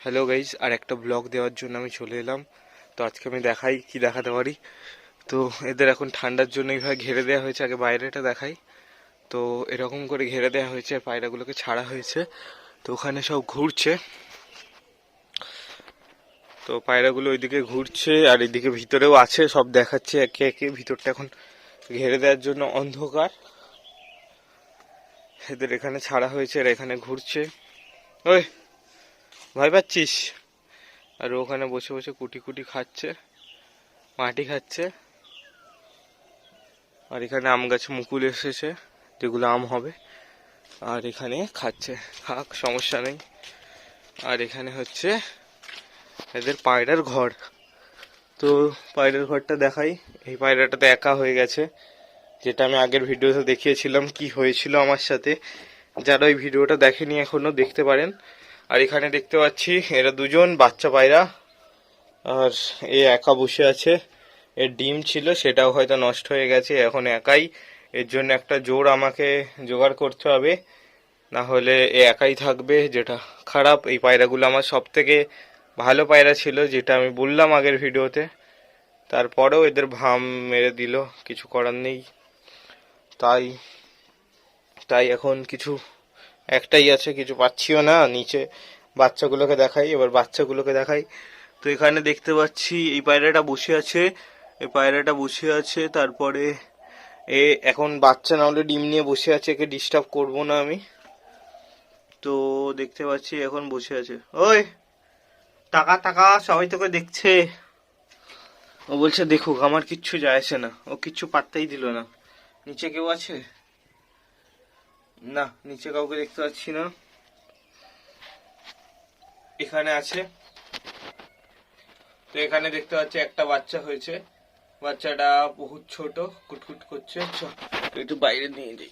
Hello guys আর একটা blog দেওয়ার জন্য আমি চলে এলাম। তো আজকে আমি দেখাই কি দেখাতে পারি। তো এদের এখন ঠান্ডার জন্য এইভাবে ঘেরে দেওয়া হয়েছে। আগে বাইরেটা দেখাই। তো এরকম করে ঘেরে দেওয়া হয়েছে। পায়রাগুলোকে ছাড়া হয়েছে। তো ওখানে সব ঘুরছে। তো পায়রাগুলো ওইদিকে ঘুরছে আর এদিকে ভিতরেও আছে। সব দেখাচ্ছে একে একে। ভিতরটা এখন ঘেরে দেওয়ার জন্য অন্ধকার। এদের এখানে ছাড়া হয়েছে আর এখানে ঘুরছে। ওই ভয় পাচ্ছিস? আর ওখানে বসে বসে কুটি কুটি খাচ্ছে, মাটি খাচ্ছে। আর এখানে আম গাছে মুকুল এসেছে, যেগুলো আম হবে। আর এখানে খাচ্ছে। খাক সমস্যা নেই। আর এখানে হচ্ছে এদের পায়রার ঘর। তো পায়রার ঘরটা দেখাই। এই পায়রাটাতে একা হয়ে গেছে। যেটা আমি আগের ভিডিওতে দেখিয়েছিলাম কি হয়েছিল আমার সাথে। যারা ওই ভিডিওটা দেখেনি এখনও দেখতে পারেন। আর এখানে দেখতে পাচ্ছি এরা দুজন বাচ্চা পায়রা আর এ একা বসে আছে। এর ডিম ছিল, সেটাও হয়তো নষ্ট হয়ে গেছে, এখন একাই। এর জন্য একটা জোর আমাকে জোগাড় করতে হবে। না হলে এ একাই থাকবে, যেটা খারাপ। এই পায়রাগুলো আমার সব থেকে ভালো পায়রা ছিল, যেটা আমি বললাম আগের ভিডিওতে। তারপরেও এদের ভাম মেরে দিল, কিছু করার নেই। তাই তাই এখন কিছু একটাই আছে, কিছু পাচ্ছিও না। নিচে বাচ্চাগুলোকে দেখাই, এবার বাচ্চাগুলোকে দেখাই। তো এখানে দেখতে পাচ্ছি, এই পায়রাটা বসে আছে, এই পায়রাটা বসে আছে, তারপরে এ এখন বাচ্চা না হলে ডিম নিয়ে বসে আছে, একে ডিস্টার্ব করব না আমি। তো দেখতে পাচ্ছি, এখন বসে আছে। ওই টাকা টাকা সবাই তোকে দেখছে। ও বলছে, দেখুক, আমার কিচ্ছু যায় না। ও কিচ্ছু পাত্তাই দিল না। নিচে কেউ আছে? না, নিচে কাউকে দেখতে পাচ্ছি না। এখানে আছে। তো এখানে দেখতে পাচ্ছি একটা বাচ্চা হয়েছে। বাচ্চাটা বহুত ছোট, কুটকুট করছে। একটু বাইরে নিয়ে যাই।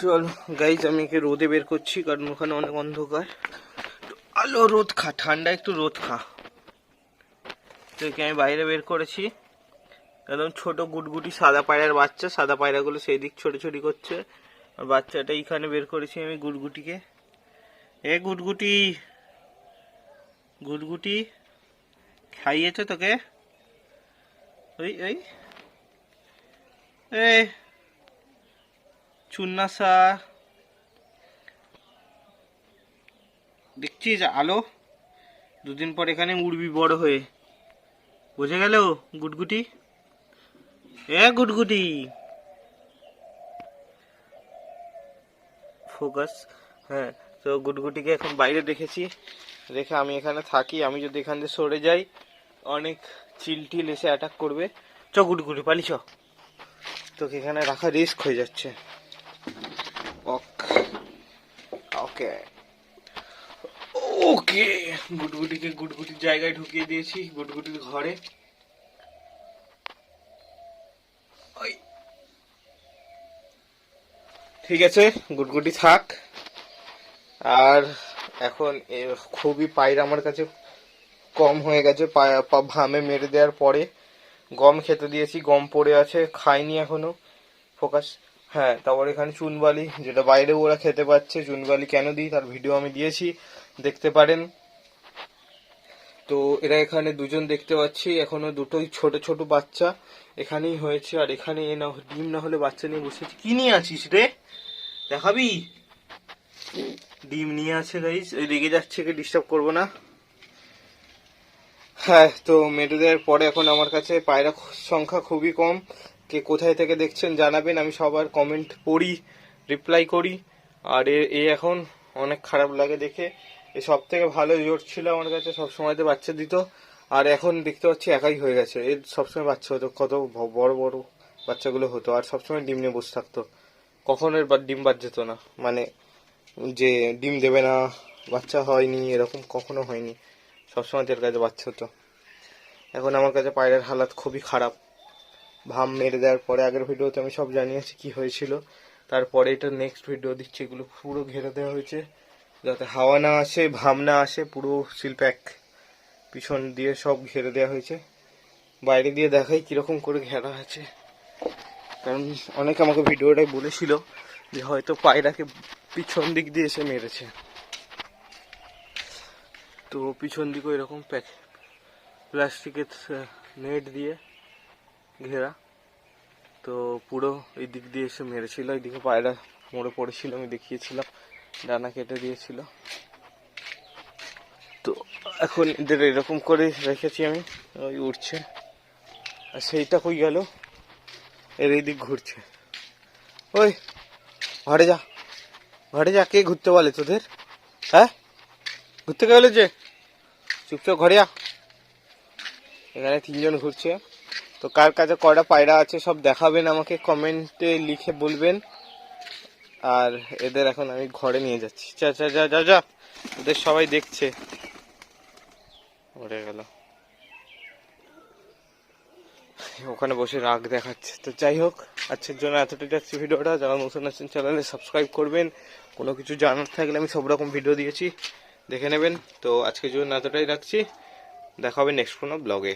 চল গাইজ আমি একে রোদে বের করছি, কারণ ওখানে অনেক অন্ধকার। আলো রোদ খা, ঠান্ডা একটু রোদ খা। তো একে আমি বাইরে বের করেছি। একদম ছোট গুটগুটি সাদা পায়রার বাচ্চা, সাদা পায়রাগুলো সেই দিক ছোট ছোটি করছে। আর বাচ্চাটা এখানে বের করেছি আমি গুটগুটিকে। এ গুটগুটি গুটগুটি, খাইয়েছে তোকে? ওই ওই। এ, চুন্নাসা। দেখছিস আলো? দুদিন পর এখানে উড়বি বড় হয়ে। বুঝে গেল গুটগুটি? এ গুটগুটি ফোকাস হ্যাঁ তো গুটগুটিকে এখন বাইরে রেখেছি রেখে আমি এখানে থাকি, আমি যদি এখান থেকে সরে যাই, অনেক চিল টিল এসে অ্যাটাক করবে। চ গুটগুটি পালি চ। তোকে এখানে রাখা রিস্ক হয়ে যাচ্ছে। ওকে ওকে গুটগুটিকে গুটগুটির জায়গায় ঢুকিয়ে দিয়েছি গুটগুটির ঘরে। ঠিক আছে, গুটগুটি থাক। আর এখন খুবই পায়রা আমার কাছে কম হয়ে গেছে ভামে মেরে দেওয়ার পরে। গম খেতে দিয়েছি, গম পড়ে আছে, খাইনি এখনও। ফোকাস হ্যাঁ তারপর এখানে চুনবালি, যেটা বাইরে ওরা খেতে পাচ্ছে, চুনবালি কেন দিই, তার ভিডিও আমি দিয়েছি। দেখতে পারেন। তো এরা এখানে দুজন দেখতে পাচ্ছি। এখনও দুটোই ছোট ছোট বাচ্চা। এখানেই হয়েছে আর এখানে এ না, ডিম না হলে বাচ্চা নিয়ে বসেছি কি নিয়ে আছিস রে? দেখাবি? ডিম নিয়ে আছে গাইস ওই রেগে যাচ্ছে কে ডিস্টার্ব করব না। হ্যাঁ তো মেরে দেওয়ার পরে এখন আমার কাছে পায়রা সংখ্যা খুবই কম। কে কোথায় থেকে দেখছেন জানাবেন, আমি সবার কমেন্ট পড়ি রিপ্লাই করি। আর এ এখন অনেক খারাপ লাগে দেখে। এ সব থেকে ভালো জোর ছিল আমার কাছে সব সময়তে বাচ্চা দিত। আর এখন দেখতে পাচ্ছি একাই হয়ে গেছে। এর সবসময় বাচ্চা হতো, কত বড় বড় বাচ্চাগুলো হতো। আর সবসময় ডিম নিয়ে বসে থাকতো। কখনো এর ডিম বাদ যেত না। মানে যে ডিম দেবে না, বাচ্চা হয়নি, এরকম কখনো হয়নি। সবসময় এর কাছে বাচ্চা হতো। এখন আমার কাছে পায়রার হালাত খুবই খারাপ। ভাম মেরে দেওয়ার পরে, আগের ভিডিওতে আমি সব জানিয়েছি কি হয়েছিল। তারপরে এটা নেক্সট ভিডিও দিচ্ছি, এগুলো পুরো ঘেরে দেওয়া হয়েছে। যাতে হাওয়া না আসে, ভাম না আসে, পুরো সিলপ্যাক পিছন দিয়ে সব ঘেরে দেওয়া হয়েছে। বাইরে দিয়ে দেখাই কীরকম করে ঘেরা আছে। কারণ অনেকে আমাকে ভিডিওটাই বলেছিল যে হয়তো পায়রাকে পিছন দিক দিয়ে এসে মেরেছে। তো পিছন দিকে এরকম প্যাক প্লাস্টিকের নেট দিয়ে ঘেরা। তো পুরো এই দিক দিয়ে এসে মেরেছিল। এইদিকে পায়রা মরে পড়েছিল, আমি দেখিয়েছিলাম। ডানা কেটে দিয়েছিল। তো এখন এদের এরকম করে রেখেছি আমি, ওই উঠছে আর সেইটা কই গেল? এর এই দিক ঘুরছে। ওই, ঘরে যা। ঘরে যা, কে ঘুরতে বলে তোদের? হ্যাঁ? ঘুরতে গেল যে চুপচাপ ঘরে যা। এখানে তিনজন ঘুরছে। তো কার কাছে কটা পায়রা আছে সব দেখাবেন আমাকে, কমেন্টে লিখে বলবেন। আর এদের এখন আমি ঘরে নিয়ে যাচ্ছি। যা যা যা যা যা। ওদের সবাই দেখছে। উড়ে গেল। ওখানে বসে রাগ দেখাচ্ছে। তো যাই হোক, আজকের জন্য এতটাই যাচ্ছে ভিডিওটা। যারা নতুন আছেন, চ্যানেলে সাবস্ক্রাইব করবেন। কোনো কিছু জানার থাকলে আমি সব রকম ভিডিও দিয়েছি। দেখে নেবেন। তো আজকের জন্য এতটাই রাখছি। দেখা হবে নেক্সট কোনো ব্লগে